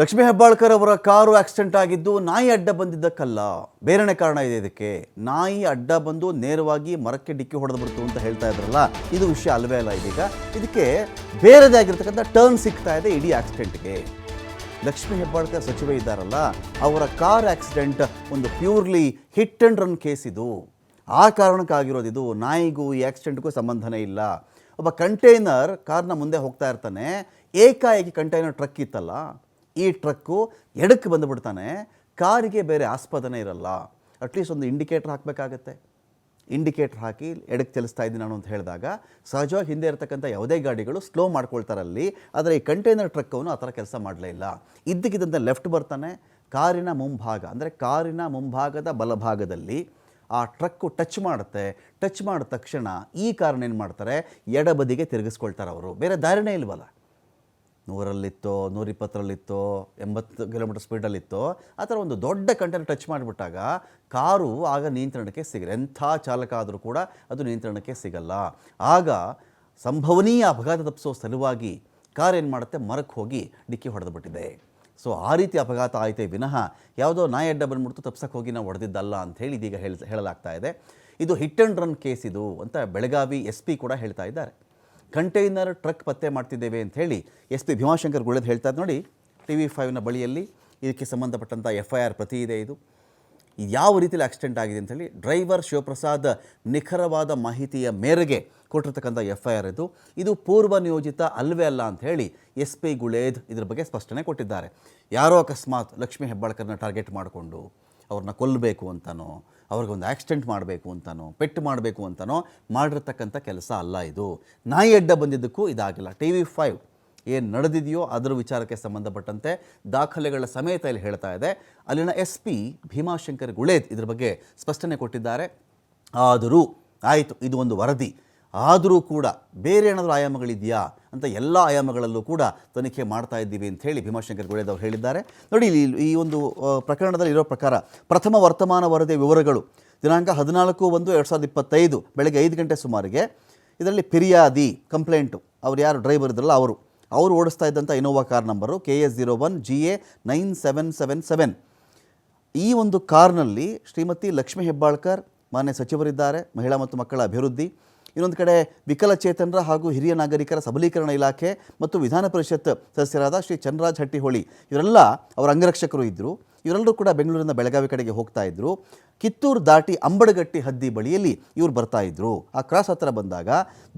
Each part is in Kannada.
ಲಕ್ಷ್ಮೀ ಹೆಬ್ಬಾಳ್ಕರ್ ಅವರ ಕಾರು ಆಕ್ಸಿಡೆಂಟ್ ಆಗಿದ್ದು ನಾಯಿ ಅಡ್ಡ ಬಂದಿದ್ದಕ್ಕಲ್ಲ ಬೇರೆನೇ ಕಾರಣ ಇದೆ ಇದಕ್ಕೆ. ನಾಯಿ ಅಡ್ಡ ಬಂದು ನೇರವಾಗಿ ಮರಕ್ಕೆ ಡಿಕ್ಕಿ ಹೊಡೆದು ಬಿಡ್ತು ಅಂತ ಹೇಳ್ತಾ ಇದ್ರಲ್ಲ, ಇದು ವಿಷಯ ಅಲ್ವೇ ಅಲ್ಲ ಇದೀಗ. ಇದಕ್ಕೆ ಬೇರೆದೇ ಆಗಿರ್ತಕ್ಕಂಥ ಟರ್ನ್ ಸಿಗ್ತಾ ಇದೆ ಇಡೀ ಆಕ್ಸಿಡೆಂಟ್ಗೆ. ಲಕ್ಷ್ಮೀ ಹೆಬ್ಬಾಳ್ಕರ್ ಸಚಿವೆ ಇದ್ದಾರಲ್ಲ, ಅವರ ಕಾರ್ ಆಕ್ಸಿಡೆಂಟ್ ಒಂದು purely hit and run case ಇದು. ಆ ಕಾರಣಕ್ಕಾಗಿರೋದು ಇದು. ನಾಯಿಗೂ ಈ ಆಕ್ಸಿಡೆಂಟ್ಗೂ ಸಂಬಂಧನೇ ಇಲ್ಲ. ಒಬ್ಬ ಕಂಟೈನರ್ ಕಾರ್ನ ಮುಂದೆ ಹೋಗ್ತಾ ಇರ್ತಾನೆ. ಏಕಾಏಕಿ ಕಂಟೈನರ್ ಟ್ರಕ್ ಇತ್ತಲ್ಲ. ಈ ಟ್ರಕ್ಕು ಎಡಕ್ಕೆ ಬಂದುಬಿಡ್ತಾನೆ. ಕಾರಿಗೆ ಬೇರೆ ಆಸ್ಪದನೆ ಇರಲ್ಲ. ಅಟ್ಲೀಸ್ಟ್ ಒಂದು ಇಂಡಿಕೇಟ್ರ್ ಹಾಕಬೇಕಾಗತ್ತೆ. ಇಂಡಿಕೇಟ್ರ್ ಹಾಕಿ ಎಡಕ್ಕೆ ಚಲಿಸ್ತಾ ಇದ್ದೀನಿ ನಾನು ಅಂತ ಹೇಳಿದಾಗ, ಸಹಜವಾಗಿ ಹಿಂದೆ ಇರತಕ್ಕಂಥ ಯಾವುದೇ ಗಾಡಿಗಳು ಸ್ಲೋ ಮಾಡ್ಕೊಳ್ತಾರಲ್ಲಿ, ಆದರೆ ಈ ಕಂಟೈನರ್ ಟ್ರಕ್ ಅವನು ಆ ಥರ ಕೆಲಸ ಮಾಡಲೇ ಇಲ್ಲ. ಇದ್ದಕ್ಕಿದ್ದಂತೆ ಲೆಫ್ಟ್ ಬರ್ತಾನೆ. ಕಾರಿನ ಮುಂಭಾಗ, ಅಂದರೆ ಕಾರಿನ ಮುಂಭಾಗದ ಬಲಭಾಗದಲ್ಲಿ ಆ ಟ್ರಕ್ಕು ಟಚ್ ಮಾಡುತ್ತೆ. ಟಚ್ ಮಾಡಿದ ತಕ್ಷಣ ಈ ಕಾರಣ ಏನು ಮಾಡ್ತಾರೆ? ಎಡಬದಿಗೆ ತಿರುಗಿಸ್ಕೊಳ್ತಾರೆ ಅವರು. ಬೇರೆ ದಾರಿನೇ ಇಲ್ವಲ್ಲ. ನೂರಲ್ಲಿತ್ತೋ, ನೂರಿಪ್ಪತ್ತರಲ್ಲಿತ್ತೋ, ಎಂಬತ್ತು ಕಿಲೋಮೀಟರ್ ಸ್ಪೀಡಲ್ಲಿತ್ತೋ ಆ ಥರ ಒಂದು ದೊಡ್ಡ ಕಂಟೈನರ್ ಟಚ್ ಮಾಡಿಬಿಟ್ಟಾಗ ಕಾರು ಆಗ ನಿಯಂತ್ರಣಕ್ಕೆ ಸಿಗಲ್ಲ. ಎಂಥ ಚಾಲಕ ಆದರೂ ಕೂಡ ಅದು ನಿಯಂತ್ರಣಕ್ಕೆ ಸಿಗಲ್ಲ. ಆಗ ಸಂಭವನೀಯ ಅಪಘಾತ ತಪ್ಪಿಸೋ ಸಲುವಾಗಿ ಕಾರ್ ಏನು ಮಾಡುತ್ತೆ? ಮರಕ್ಕೆ ಹೋಗಿ ಡಿಕ್ಕಿ ಹೊಡೆದು ಬಿಟ್ಟಿದೆ. ಸೊ ಆ ರೀತಿ ಅಪಘಾತ ಆಯಿತೇ ವಿನಃ ಯಾವುದೋ ನಾಯಿ ಅಡ್ಡ ಬಂದ್ಬಿಡ್ತು ತಪ್ಸಕ್ಕೆ ಹೋಗಿ ನಾವು ಹೊಡೆದಿದ್ದಲ್ಲ ಅಂತ ಹೇಳಿ ಇದೀಗ ಹೇಳ, ಹೇಳಲಾಗ್ತಾ ಇದೆ. ಇದು ಹಿಟ್ ಆ್ಯಂಡ್ ರನ್ ಕೇಸ್ ಇದು ಅಂತ ಬೆಳಗಾವಿ ಎಸ್ ಪಿ ಕೂಡ ಹೇಳ್ತಾ ಇದ್ದಾರೆ. ಕಂಟೈನರ್ ಟ್ರಕ್ ಪತ್ತೆ ಮಾಡ್ತಿದ್ದೇವೆ ಅಂತ ಹೇಳಿ ಎಸ್ ಪಿ ಭೀಮಾಶಂಕರ್ ಗುಳದ್ ಹೇಳ್ತಾರೆ ನೋಡಿ ಟಿ ವಿ ಫೈವ್ನ ಬಳಿಯಲ್ಲಿ ಇದಕ್ಕೆ ಸಂಬಂಧಪಟ್ಟಂಥ ಎಫ್ ಐ ಆರ್ ಪ್ರತಿ ಇದೆ ಇದು. ಯಾವ ರೀತಿಯಲ್ಲಿ ಆಕ್ಸಿಡೆಂಟ್ ಆಗಿದೆ ಅಂತೇಳಿ ಡ್ರೈವರ್ ಶಿವಪ್ರಸಾದ್ ನಿಖರವಾದ ಮಾಹಿತಿಯ ಮೇರೆಗೆ ಕೊಟ್ಟಿರ್ತಕ್ಕಂಥ ಎಫ್ ಐ ಆರ್ ಇದು. ಇದು ಪೂರ್ವ ನಿಯೋಜಿತ ಅಲ್ವೇ ಅಲ್ಲ ಅಂತ ಹೇಳಿ ಎಸ್ ಪಿ ಗುಳೇದ್ ಇದ್ರ ಬಗ್ಗೆ ಸ್ಪಷ್ಟನೆ ಕೊಟ್ಟಿದ್ದಾರೆ. ಯಾರೋ ಅಕಸ್ಮಾತ್ ಲಕ್ಷ್ಮೀ ಹೆಬ್ಬಾಳ್ಕರ್ನ ಟಾರ್ಗೆಟ್ ಮಾಡಿಕೊಂಡು ಅವ್ರನ್ನ ಕೊಲ್ಲಬೇಕು ಅಂತನೋ ಅವ್ರಿಗೊಂದು ಆಕ್ಸಿಡೆಂಟ್ ಮಾಡಬೇಕು ಅಂತನೋ, ಪೆಟ್ಟು ಮಾಡಬೇಕು ಅಂತನೋ, ಮಾಡಿರ್ತಕ್ಕಂಥ ಕೆಲಸ ಅಲ್ಲ ಇದು. ನಾಯಿ ಅಡ್ಡ ಬಂದಿದ್ದಕ್ಕೂ ಇದಾಗಿಲ್ಲ. ಟಿ ವಿ ಫೈವ್ ಏನು ನಡೆದಿದೆಯೋ ಅದರ ವಿಚಾರಕ್ಕೆ ಸಂಬಂಧಪಟ್ಟಂತೆ ದಾಖಲೆಗಳ ಸಮೇತ ಇಲ್ಲಿ ಹೇಳ್ತಾ ಇದೆ. ಅಲ್ಲಿನ ಎಸ್ ಪಿ ಭೀಮಾಶಂಕರ್ ಗುಳೇದ್ ಇದ್ರ ಬಗ್ಗೆ ಸ್ಪಷ್ಟನೆ ಕೊಟ್ಟಿದ್ದಾರೆ. ಆದರೂ, ಆಯಿತು, ಇದು ಒಂದು ವರದಿ. ಆದರೂ ಕೂಡ ಬೇರೆ ಏನಾದರೂ ಆಯಾಮಗಳಿದೆಯಾ ಅಂತ ಎಲ್ಲ ಆಯಾಮಗಳಲ್ಲೂ ಕೂಡ ತನಿಖೆ ಮಾಡ್ತಾ ಇದ್ದೀವಿ ಅಂತ ಹೇಳಿ ಭೀಮಾಶಂಕರ್ ಗೋಳೆದವರು ಹೇಳಿದ್ದಾರೆ. ನೋಡಿ ಈ ಒಂದು ಪ್ರಕರಣದಲ್ಲಿ ಇರೋ ಪ್ರಕಾರ ಪ್ರಥಮ ವರ್ತಮಾನ ವರದಿ ವಿವರಗಳು ದಿನಾಂಕ ಹದಿನಾಲ್ಕು ಒಂದು ಎರಡು ಸಾವಿರದ ಇಪ್ಪತ್ತೈದು ಬೆಳಗ್ಗೆ ಐದು ಗಂಟೆ ಸುಮಾರಿಗೆ. ಇದರಲ್ಲಿ ಫಿರ್ಯಾದಿ, ಕಂಪ್ಲೇಂಟು, ಅವ್ರು ಯಾರು ಡ್ರೈವರ್ ಇದ್ರಲ್ಲ ಅವರು ಅವರು ಓಡಿಸ್ತಾ ಇದ್ದಂಥ Innova car number K S zero one G A nine seven seven seven. ಈ ಒಂದು ಕಾರ್ನಲ್ಲಿ ಶ್ರೀಮತಿ ಲಕ್ಷ್ಮೀ ಹೆಬ್ಬಾಳ್ಕರ್, ಮಾನ್ಯ ಸಚಿವರಿದ್ದಾರೆ, ಮಹಿಳಾ ಮತ್ತು ಮಕ್ಕಳ ಅಭಿವೃದ್ಧಿ ಇನ್ನೊಂದು ಕಡೆ ವಿಕಲಚೇತನರ ಹಾಗೂ ಹಿರಿಯ ನಾಗರಿಕರ ಸಬಲೀಕರಣ ಇಲಾಖೆ ಮತ್ತು ವಿಧಾನ ಪರಿಷತ್ ಸದಸ್ಯರಾದ ಶ್ರೀ ಚಂದ್ರರಾಜ್ ಹಟ್ಟಿಹೊಳಿ, ಇವರೆಲ್ಲ ಅವರ ಅಂಗರಕ್ಷಕರು ಇದ್ದರು. ಇವರೆಲ್ಲರೂ ಕೂಡ ಬೆಂಗಳೂರಿನ ಬೆಳಗಾವಿ ಕಡೆಗೆ ಹೋಗ್ತಾ ಇದ್ದರು. ಕಿತ್ತೂರು ದಾಟಿ ಅಂಬಡಗಟ್ಟಿ ಹದ್ದಿ ಬಳಿಯಲ್ಲಿ ಇವರು ಬರ್ತಾ ಇದ್ದರು ಆ ಕ್ರಾಸ್ ಹತ್ರ ಬಂದಾಗ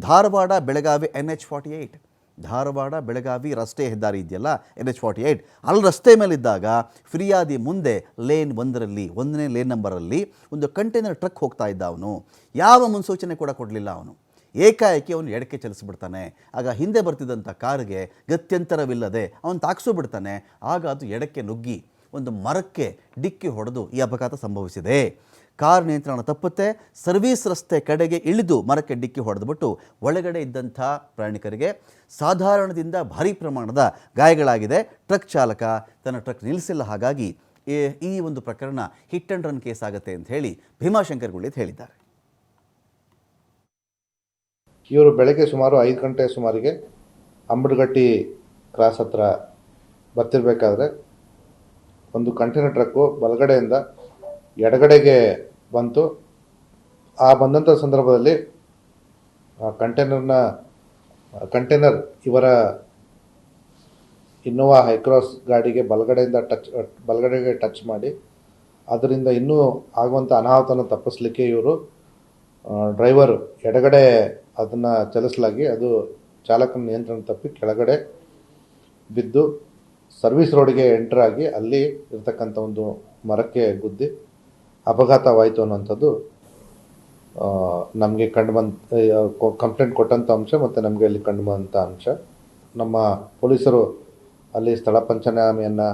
Dharwad Belagavi N H forty eight Dharwad, Belagavi ರಸ್ತೆ ಹೆದ್ದಾರಿ ಇದೆಯಲ್ಲ ಎನ್ ಎಚ್ ಫಾರ್ಟಿ ಏಯ್ಟ್ ಅಲ್ಲಿ ರಸ್ತೆ ಮೇಲಿದ್ದಾಗ ಫಿರ್ಯಾದಿ ಮುಂದೆ ಲೇನ್ ಒಂದರಲ್ಲಿ, ಒಂದನೇ ಲೇನ್ ನಂಬರಲ್ಲಿ ಒಂದು ಕಂಟೈನರ್ ಟ್ರಕ್ ಹೋಗ್ತಾ ಇದ್ದ ಅವನು. ಯಾವ ಮುನ್ಸೂಚನೆ ಕೂಡ ಕೊಡಲಿಲ್ಲ ಅವನು. ಏಕಾಏಕಿ ಅವನು ಎಡಕ್ಕೆ ಚಲಿಸಿಬಿಡ್ತಾನೆ. ಆಗ ಹಿಂದೆ ಬರ್ತಿದ್ದಂಥ ಕಾರಿಗೆ ಗತ್ಯಂತರವಿಲ್ಲದೆ ಅವನು ತಾಕ್ಸು ಬಿಡ್ತಾನೆ. ಆಗ ಅದು ಎಡಕ್ಕೆ ನುಗ್ಗಿ ಒಂದು ಮರಕ್ಕೆ ಡಿಕ್ಕಿ ಹೊಡೆದು ಈ ಅಪಘಾತ ಸಂಭವಿಸಿದೆ. ಕಾರ್ ನಿಯಂತ್ರಣ ತಪ್ಪುತ್ತೆ, ಸರ್ವಿಸ್ ರಸ್ತೆ ಕಡೆಗೆ ಇಳಿದು ಮರಕ್ಕೆ ಡಿಕ್ಕಿ ಹೊಡೆದುಬಿಟ್ಟು ಒಳಗಡೆ ಇದ್ದಂಥ ಪ್ರಯಾಣಿಕರಿಗೆ ಸಾಧಾರಣದಿಂದ ಭಾರಿ ಪ್ರಮಾಣದ ಗಾಯಗಳಾಗಿದೆ. ಟ್ರಕ್ ಚಾಲಕ ತನ್ನ ಟ್ರಕ್ ನಿಲ್ಲಿಸಿಲ್ಲ ಹಾಗಾಗಿ ಈ- ಒಂದು ಪ್ರಕರಣ ಹಿಟ್ ಅಂಡ್ ರನ್ ಕೇಸ್ ಆಗುತ್ತೆ ಅಂತ ಹೇಳಿ ಭೀಮಾಶಂಕರ್ ಗುಳಿತ್ ಹೇಳಿದ್ದಾರೆ. ಇವರು ಬೆಳಗ್ಗೆ ಸುಮಾರು ಐದು ಗಂಟೆ ಸುಮಾರಿಗೆ ಅಂಬಡ್ಗಟ್ಟಿ ಕ್ರಾಸ್ ಹತ್ರ ಬರ್ತಿರ್ಬೇಕಾದ್ರೆ ಒಂದು ಕಂಟೈನರ್ ಟ್ರಕ್ಕು ಬಲಗಡೆಯಿಂದ ಎಡಗಡೆಗೆ ಬಂತು. ಆ ಬಂದಂಥ ಸಂದರ್ಭದಲ್ಲಿ ಕಂಟೈನರ್ನ, ಕಂಟೈನರ್ ಇವರ ಇನ್ನೋವಾ ಹೈಕ್ರಾಸ್ ಗಾಡಿಗೆ ಬಲಗಡೆಯಿಂದ ಟಚ್, ಬಲಗಡೆಗೆ ಟಚ್ ಮಾಡಿ, ಅದರಿಂದ ಇನ್ನೂ ಆಗುವಂಥ ಅನಾಹುತನ ತಪ್ಪಿಸ್ಲಿಕ್ಕೆ ಇವರು ಡ್ರೈವರ್ ಎಡಗಡೆ ಅದನ್ನು ಚಲಿಸಲಾಗಿ ಅದು ಚಾಲಕನ ನಿಯಂತ್ರಣ ತಪ್ಪಿ ಕೆಳಗಡೆ ಬಿದ್ದು ಸರ್ವಿಸ್ ರೋಡ್ಗೆ ಎಂಟ್ರಾಗಿ ಅಲ್ಲಿ ಇರ್ತಕ್ಕಂಥ ಒಂದು ಮರಕ್ಕೆ ಗುದ್ದಿ ಅಪಘಾತವಾಯಿತು ಅನ್ನೋಂಥದ್ದು ನಮಗೆ ಕಂಡು ಬಂದ ಕಂಪ್ಲೇಂಟ್ ಕೊಟ್ಟಂಥ ಅಂಶ ಮತ್ತು ನಮಗೆ ಅಲ್ಲಿ ಕಂಡು ಬಂದಂಥ ಅಂಶ. ನಮ್ಮ ಪೊಲೀಸರು ಅಲ್ಲಿ ಸ್ಥಳ ಪಂಚನಾಮೆಯನ್ನು